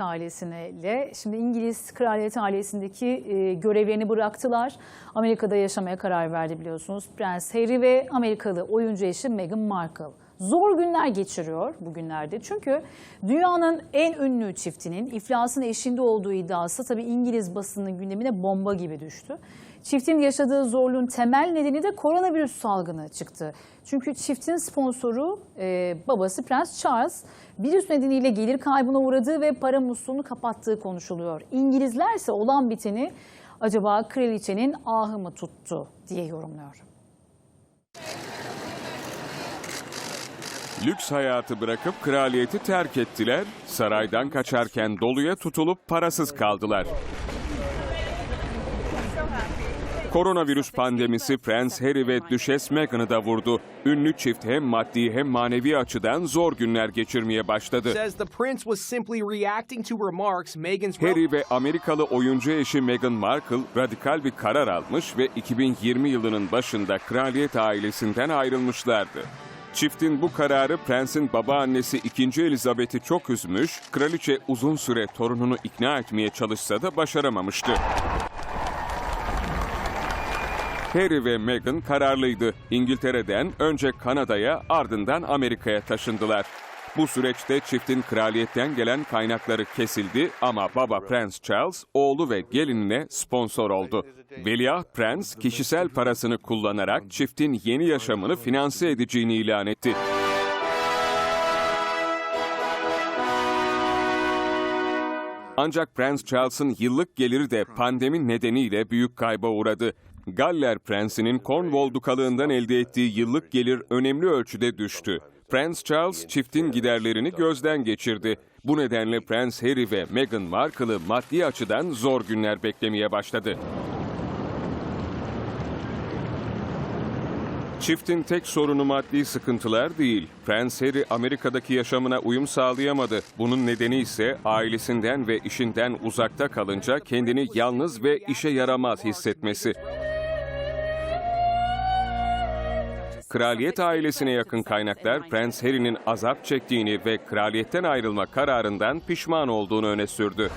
ailesiyle. Şimdi İngiliz kraliyet ailesindeki e, görevlerini bıraktılar. Amerika'da yaşamaya karar verdi biliyorsunuz. Prens Harry ve Amerikalı oyuncu eşi Meghan Markle. Zor günler geçiriyor bugünlerde. Çünkü dünyanın en ünlü çiftinin iflasın eşiğinde olduğu iddiası tabii İngiliz basının gündemine bomba gibi düştü. Çiftin yaşadığı zorluğun temel nedeni de koronavirüs salgını çıktı. Çünkü çiftin sponsoru e, babası Prens Charles virüs nedeniyle gelir kaybına uğradığı ve para musluğunu kapattığı konuşuluyor. İngilizler ise olan biteni acaba kraliçenin ahı mı tuttu diye yorumluyor. Lüks hayatı bırakıp kraliyeti terk ettiler, saraydan kaçarken doluya tutulup parasız kaldılar. Koronavirüs pandemisi Prens Harry ve Düşes Meghan'ı da vurdu. Ünlü çift hem maddi hem manevi açıdan zor günler geçirmeye başladı. Harry ve Amerikalı oyuncu eşi Meghan Markle radikal bir karar almış ve 2020 yılının başında kraliyet ailesinden ayrılmışlardı. Çiftin bu kararı prensin babaannesi 2. Elizabeth'i çok üzmüş, kraliçe uzun süre torununu ikna etmeye çalışsa da başaramamıştı. Harry ve Meghan kararlıydı. İngiltere'den önce Kanada'ya ardından Amerika'ya taşındılar. Bu süreçte çiftin kraliyetten gelen kaynakları kesildi ama baba Prens Charles oğlu ve gelinine sponsor oldu. Veliaht Prens kişisel parasını kullanarak çiftin yeni yaşamını finanse edeceğini ilan etti. Ancak Prens Charles'ın yıllık geliri de pandemi nedeniyle büyük kayba uğradı. Galler Prensi'nin Cornwall Dukalığından elde ettiği yıllık gelir önemli ölçüde düştü. Prens Charles çiftin giderlerini gözden geçirdi. Bu nedenle Prens Harry ve Meghan Markle'ı maddi açıdan zor günler beklemeye başladı. Çiftin tek sorunu maddi sıkıntılar değil. Prens Harry Amerika'daki yaşamına uyum sağlayamadı. Bunun nedeni ise ailesinden ve işinden uzakta kalınca kendini yalnız ve işe yaramaz hissetmesi. Kraliyet ailesine yakın kaynaklar Prens Harry'nin azap çektiğini ve kraliyetten ayrılma kararından pişman olduğunu öne sürdü.